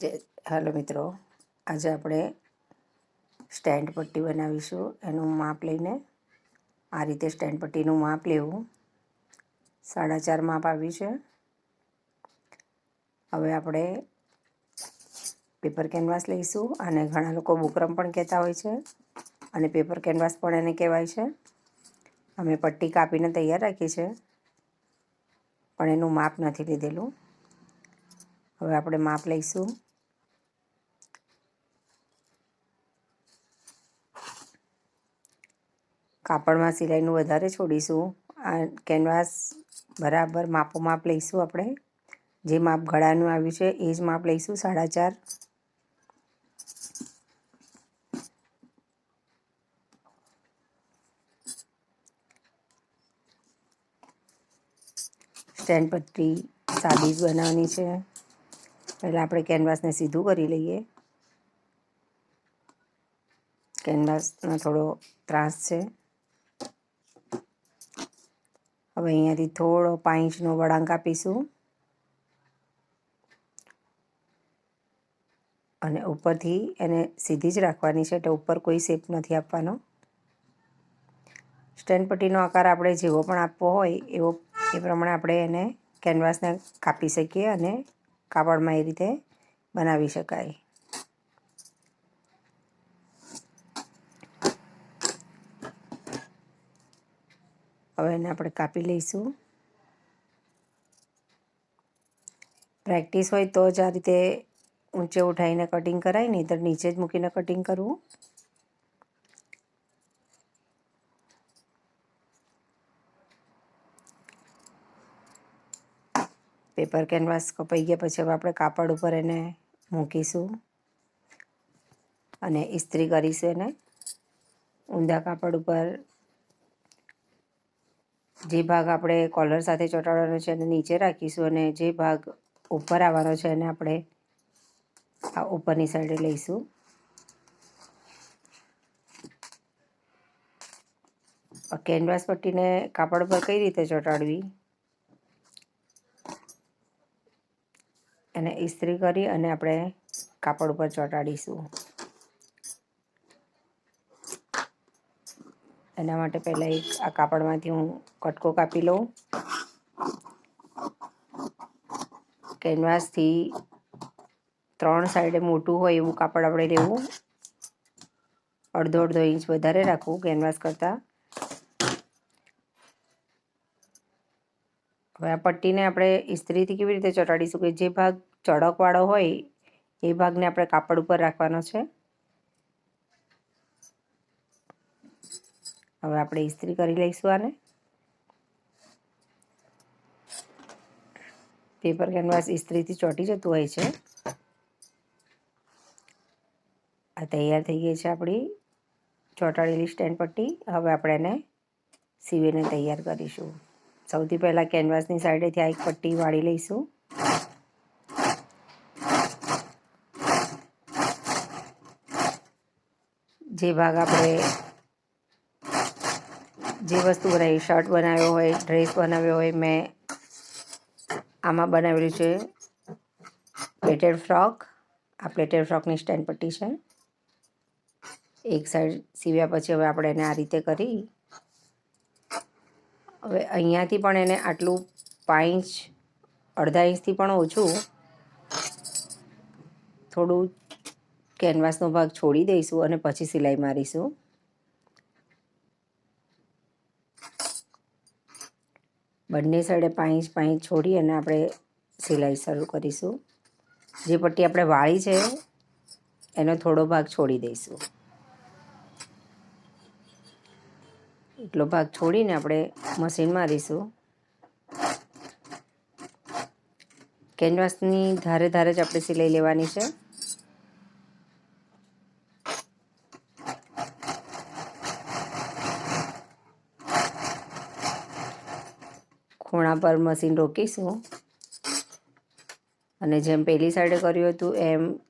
જે હેલો મિત્રો, આજે આપણે સ્ટેન્ડ પટ્ટી બનાવીશું. એનું માપ લઈને આ રીતે સ્ટેન્ડ પટ્ટીનું માપ લેવું. સાડા ચાર માપ આવ્યું છે. હવે આપણે પેપર કેનવાસ લઈશું અને ઘણા લોકો બુકરમ પણ કહેતા હોય છે અને પેપર કેનવાસ પણ એને કહેવાય છે. અમે પટ્ટી કાપીને તૈયાર રાખી છે પણ એનું માપ નથી લીધેલું. હવે આપણે માપ લઈશું. કાપડમાં સિલાઈનું વધારે છોડીશું. આ કેનવાસ બરાબર માપો માપ લઈશું આપણે. જે માપ ગળાનું આવ્યું છે એ જ માપ લઈશું, સાડા ચાર. સ્ટેન્ડ પટ્ટી સાદી જ બનાવવાની છે. પહેલાં આપણે કેનવાસને સીધું કરી લઈએ. કેનવાસનો થોડો ત્રાસ છે. હવે અહીંયાથી થોડો પાંચનો વળાંક આપીશું. અને ઉપરથી એને સીધી જ રાખવાની છે, એટલે ઉપર કોઈ શેપ નથી આપવાનો. સ્ટેન્ડ પટ્ટીનો આકાર આપણે જેવો પણ આપવો હોય, એવો, એ પ્રમાણે આપણે એને કેનવાસને કાપી શકીએ અને કાપડમાં એ રીતે બનાવી શકાય. હવે એને આપણે કાપી લઈશું. પ્રેક્ટિસ હોય તો જ આ રીતે ઊંચે ઉઠાવીને કટિંગ કરાય નહીં તો નીચે જ મૂકીને કટિંગ કરવું. પેપર કેનવાસ કપાઈ ગયા પછી હવે આપણે કાપડ ઉપર એને મૂકીશું. અને ઇસ્ત્રી કરીશું એને. ઊંધા કાપડ ઉપર જે ભાગ આપણે કોલર સાથે ચોંટાડવાનો છે એને નીચે રાખીશું અને જે ભાગ ઉપર આવવાનો છે એને આપણે આ ઉપરની સાઈડે લઈશું. કેનવાસ પટ્ટીને કાપડ પર કઈ રીતે ચોંટાડવી? એને ઇસ્ત્રી કરી અને આપણે કાપડ ઉપર ચોંટાડીશું. એના માટે પહેલાં એક આ કાપડમાંથી હું કટકો કાપી લઉં. કેનવાસથી ત્રણ સાઈડે મોટું હોય એવું કાપડ આપણે લેવું. અડધો અડધો ઇંચ વધારે રાખવું કેનવાસ કરતાં. હવે આ પટ્ટીને આપણે ઇસ્ત્રીથી કેવી રીતે ચોંટાડીશું કે જે ભાગ ચડકવાળો હોય એ ભાગને આપણે કાપડ ઉપર રાખવાનો છે. હવે આપણે ઇસ્ત્રી કરી લઈશું આને. પેપર કેનવાસ ઇસ્ત્રીથી ચોંટી જતું હોય છે. આ તૈયાર થઈ ગઈ છે આપણી ચોંટાડેલી સ્ટેન્ડ પટ્ટી. હવે આપણે એને સીવીને તૈયાર કરીશું. સૌથી પહેલાં કેનવાસની સાઈડેથી આ એક પટ્ટી વાળી લઈશું. જે ભાગ આપણે જે વસ્તુ બનાવી, શર્ટ બનાવ્યો હોય, ડ્રેસ બનાવ્યો હોય, મેં આમાં બનાવેલું છે. પ્લેટેડ ફ્રોક આ પ્લેટેડ ફ્રોકની સ્ટેન્ડ પટ્ટી છે. એક સાઈડ સીવ્યા પછી હવે આપણે એને આ રીતે કરી. હવે અહીંયાથી પણ એને આટલું પાંચ અડધા ઇંચથી પણ ઓછું થોડું કેનવાસનો ભાગ છોડી દઈશું અને પછી સિલાઈ મારીશું. બંને સાઈડે પાંચ પાંચ છોડી અને આપણે સિલાઈ શરૂ કરીશું. જે પટ્ટી આપણે વાળી છે, એનો થોડો ભાગ છોડી દઈશું. એટલો ભાગ છોડીને આપણે મશીન મારીશું. કેનવાસની ધારે ધારે જ આપણે સિલાઈ લેવાની છે. ખૂણા પર મશીન રોકીશું. અને જેમ પહેલી સાઈડે કર્યું હતું, એમ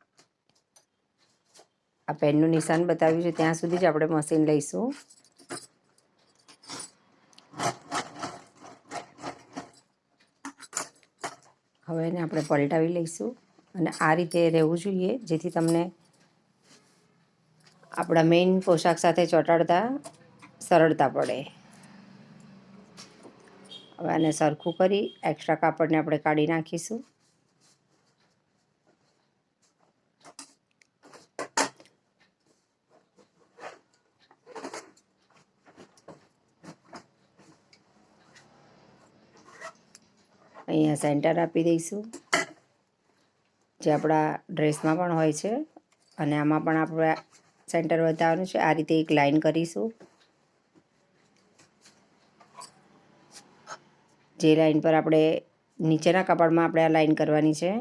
આ પેનનું નિશાન બતાવ્યું છે, ત્યાં સુધી જ આપણે મશીન લઈશું. હવે એને આપણે પલટાવી લઈશું અને આ રીતે રહેવું જોઈએ, જેથી તમને આપણા મેઇન પોશાક સાથે ચોંટાડતા સરળતા પડે. હવે આને સરખું કરી એક્સ્ટ્રા કાપડને આપણે કાઢી નાખીશું. અહીંયા સેન્ટર આપી દઈશું. જે આપણા ડ્રેસમાં પણ હોય છે અને આમાં પણ આપણે સેન્ટર વધારવાનું છે. આ રીતે એક લાઇન કરીશું. જે લાઈન પર આપણે નીચેના કપાળમાં આપણે આ લાઈન કરવાની છે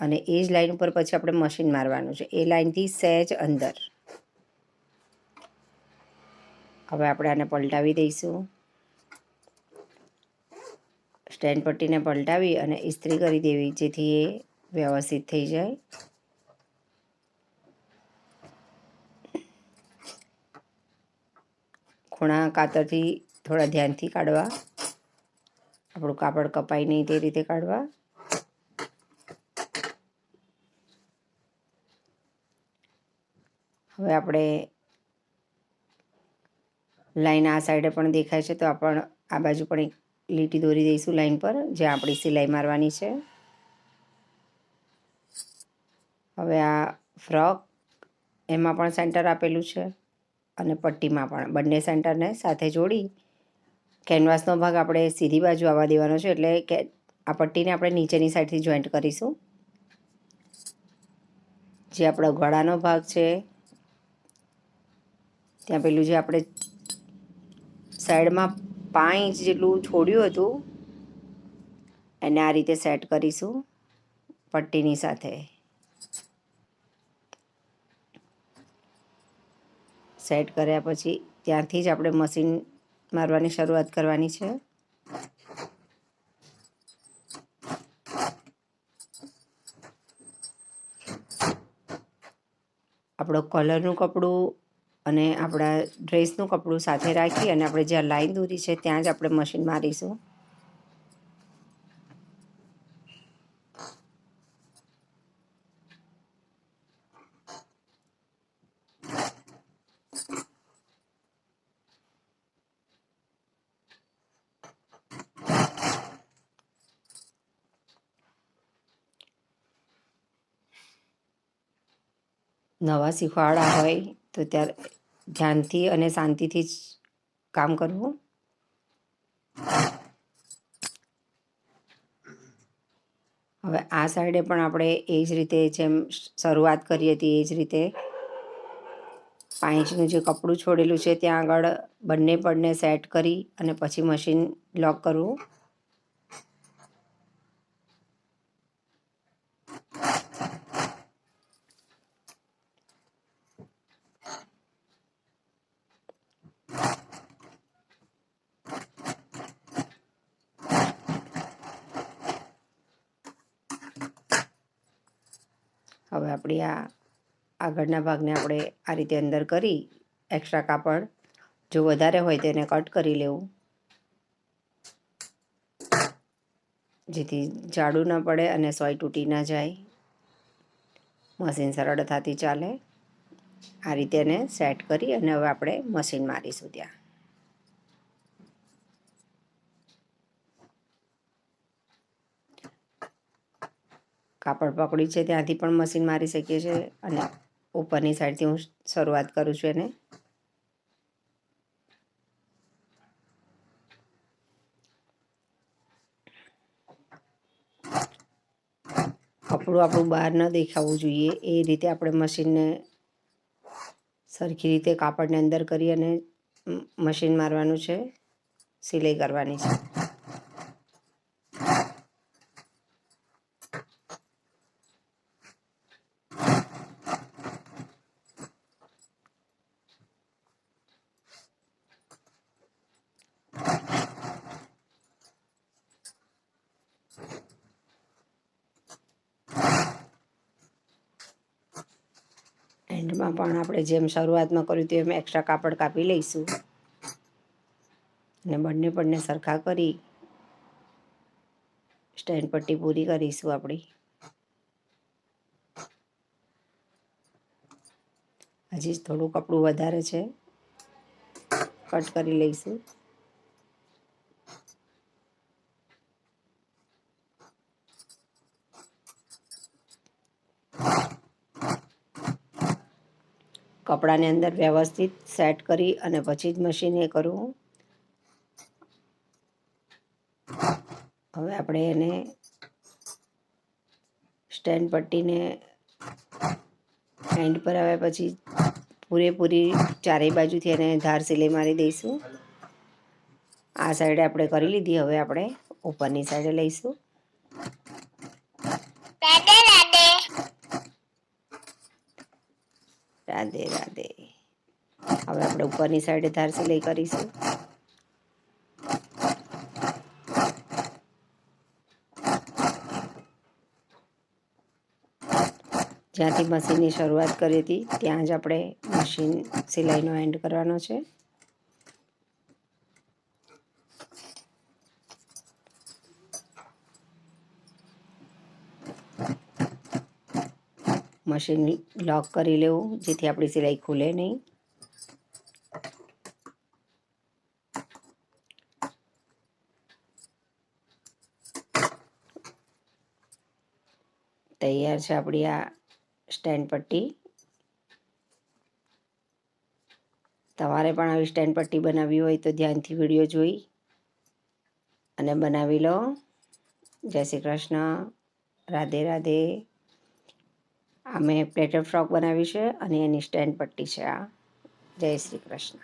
અને એ જ લાઈન ઉપર પછી આપણે મશીન મારવાનું છે. એ લાઈનથી સહેજ અંદર. હવે આપણે આને પલટાવી દઈશું. સ્ટેન્ડ પટ્ટીને પલટાવી અને ઇસ્ત્રી કરી દેવી જેથી એ વ્યવસ્થિત થઈ જાય. ખૂણા કાતરથી થોડા ધ્યાનથી કાઢવા. આપણું કાપડ કપાય નહીં તે રીતે કાઢવા. હવે આપણે લાઈન આ સાઈડે પણ દેખાય છે, તો આપણ આ બાજુ પણ એક લીટી દોરી દઈશું લાઈન પર, જ્યાં આપણી સિલાઈ મારવાની છે. હવે આ ફ્રોક એમાં પણ સેન્ટર આપેલું છે અને પટ્ટીમાં પણ. બંને સેન્ટરને સાથે જોડી કેનવાસનો ભાગ આપણે સીધી બાજુ આવવા દેવાનો છે, એટલે કે આ પટ્ટીને આપણે નીચેની સાઈડથી જોઈન્ટ કરીશું. જે આપણો ગળાનો ભાગ છે, ત્યાં પેલું જે આપણે સાઈડમાં પાંચ ઇંચ જેટલું છોડ્યું હતું, એને આ રીતે સેટ કરીશું પટ્ટીની સાથે. સેટ કર્યા પછી ત્યાંથી જ આપણે મશીન મારવાની શરૂઆત કરવાની છે. આપણો કલરનું કપડું અને આપણા ડ્રેસનું કપડું સાથે રાખી અને આપણે જ્યાં લાઈન દોરી છે, ત્યાં જ આપણે મશીન મારીશું. નવા શીખવાડા હોય તો ત્યારે ધ્યાનથી અને શાંતિથી જ કામ કરવું. હવે આ સાઈડે પણ આપણે એ જ રીતે જેમ શરૂઆત કરી હતી એ જ રીતે પાંચનું જે કપડું છોડેલું છે ત્યાં આગળ બંને પડને સેટ કરી અને પછી મશીન લોક કરવું હવે આપણી આ આગળના ભાગને આપણે આ રીતે અંદર કરી એક્સ્ટ્રા કાપડ જો વધારે હોય તેને કટ કરી લેવું. જેથી જાડું ન પડે અને સોય તૂટી ના જાય. મશીન સરળતાથી ચાલે. આ રીતે એને સેટ કરી અને હવે આપણે મશીન મારીશું ત્યાં. કાપડ પકડી છે, ત્યાંથી પણ મશીન મારી શકીએ છીએ અને ઉપરની સાઈડથી હું શરૂઆત કરું છું એને. કપડું આપણું બહાર ન દેખાવું જોઈએ, એ રીતે આપણે મશીનને સરખી રીતે કાપડને અંદર કરી અને મશીન મારવાનું છે, સિલાઈ કરવાની છે. કાપડમાં પણ આપણે જેમ શરૂઆતમાં કર્યું તેમ એક્સ્ટ્રા કાપડ કાપી લઈશું. અને બંને બંને સરખા કરી સ્ટેન્ડ પટ્ટી પૂરી કરીશું આપણી. હજી થોડું કપડું વધારે છે. કટ કરી લઈશું. કપડાની અંદર વ્યવસ્થિત સેટ કરી અને પછી જ મશીન એ કરવું. હવે આપણે એને સ્ટેન્ડ પટ્ટીને એન્ડ પર આવ્યા પછી પૂરેપૂરી ચારેય બાજુથી એને ધાર સિલાઈ મારી દઈશું. આ સાઈડે આપણે કરી લીધી, હવે આપણે ઉપરની સાઈડે લઈશું રાધે રાધે રાધે રાધે. હવે આપણે ઉપરની સાઈડે ધાર સિલાઈ કરીશું. જ્યાંથી મશીનની શરૂઆત કરી હતી, ત્યાં જ આપણે મશીન સિલાઈનો એન્ડ કરવાનો છે. મશીન લોક કરી લેવું, જેથી આપણી સિલાઈ ખુલે નહીં. તૈયાર છે આપણી આ સ્ટેન્ડ પટ્ટી. તમારે પણ આવી સ્ટેન્ડ પટ્ટી બનાવવી હોય તો ધ્યાનથી વીડિયો જોઈ અને બનાવી લો. જય શ્રી કૃષ્ણ. રાધે રાધે. આ મેં પ્લેટર ફ્રોક બનાવી છે અને એની સ્ટેન્ડ પટ્ટી છે આ. જય શ્રી કૃષ્ણ.